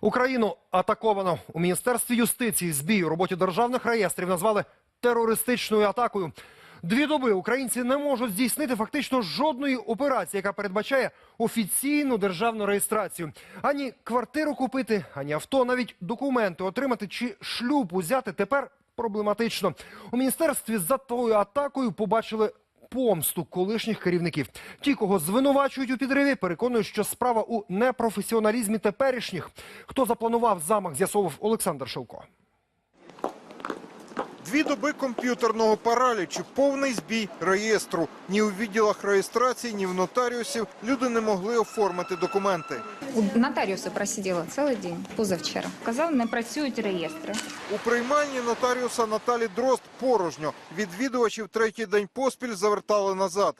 Україну атаковано у міністерстві юстиції. Збій у роботі державних реєстрів назвали терористичною атакою. Дві доби українці не можуть здійснити фактично жодної операції, яка передбачає офіційну державну реєстрацію. Ані квартиру купити, ані авто, навіть документи отримати чи шлюб узяти тепер проблематично. У міністерстві за тою атакою побачили помсту колишніх керівників. Ті, кого звинувачують у підриві, переконують, що справа у непрофесіоналізмі теперішніх. Хто запланував замах, з'ясовував Олександр Шевко. Дві доби комп'ютерного паралічу, повний збій реєстру. Ні у відділах реєстрації, ні в нотаріусів люди не могли оформити документи. У нотаріуса просиділа цілий день, позавчора. Казав, не працюють реєстри. У приймальні нотаріуса Наталі Дрозд порожньо. Відвідувачів третій день поспіль завертали назад.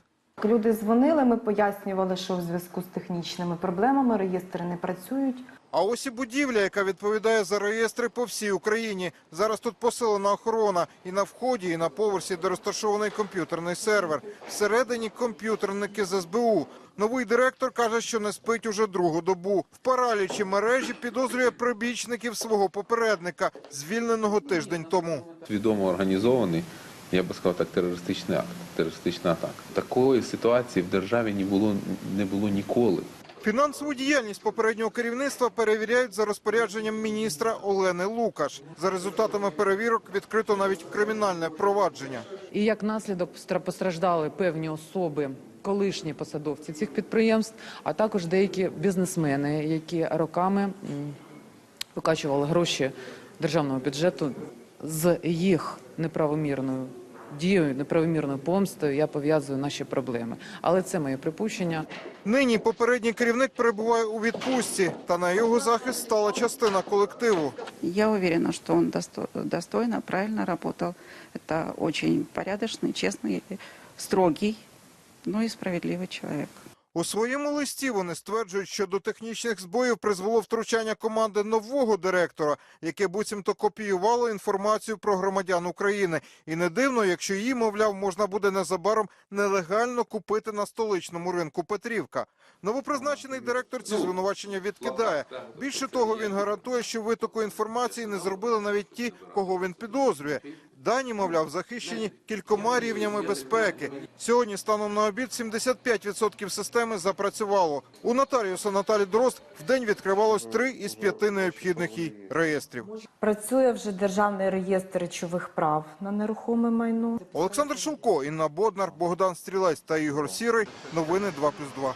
Люди дзвонили, ми пояснювали, що в зв'язку з технічними проблемами реєстри не працюють. А ось і будівля, яка відповідає за реєстри по всій Україні. Зараз тут посилена охорона і на вході, і на поверсі, де розташований комп'ютерний сервер. Всередині комп'ютерники з СБУ. Новий директор каже, що не спить уже другу добу. В паралічі мережі підозрює прибічників свого попередника, звільненого тиждень тому. Відомо організований, я би сказав так, терористичний акт, терористична атака. Такої ситуації в державі не було, не було ніколи. Фінансову діяльність попереднього керівництва перевіряють за розпорядженням міністра Олени Лукаш. За результатами перевірок відкрито навіть кримінальне провадження. І як наслідок постраждали певні особи, колишні посадовці цих підприємств, а також деякі бізнесмени, які роками викачували гроші державного бюджету з їх неправомірною дією, неправомірною помстою. Я пов'язую наші проблеми. Але це моє припущення. Нині попередній керівник перебуває у відпустці, та на його захист стала частина колективу. Я уверена, что он досто- достойно, правильно работал. Это очень порядочный, честный, строгий, но и справедливый человек. У своєму листі вони стверджують, що до технічних збоїв призвело втручання команди нового директора, яке буцімто копіювало інформацію про громадян України. І не дивно, якщо її, мовляв, можна буде незабаром нелегально купити на столичному ринку Петрівка. Новопризначений директор ці звинувачення відкидає. Більше того, він гарантує, що витоку інформації не зробили навіть ті, кого він підозрює. Дані, мовляв, захищені кількома рівнями безпеки. Сьогодні, станом на обід, 75% системи запрацювало. У нотаріуса Наталі Дрозд в день відкривалось три із п'яти необхідних їй реєстрів. Працює вже державний реєстр речових прав на нерухоме майно. Олександр Шулко, Інна Боднар, Богдан Стрілець та Ігор Сірий. Новини 2+,2.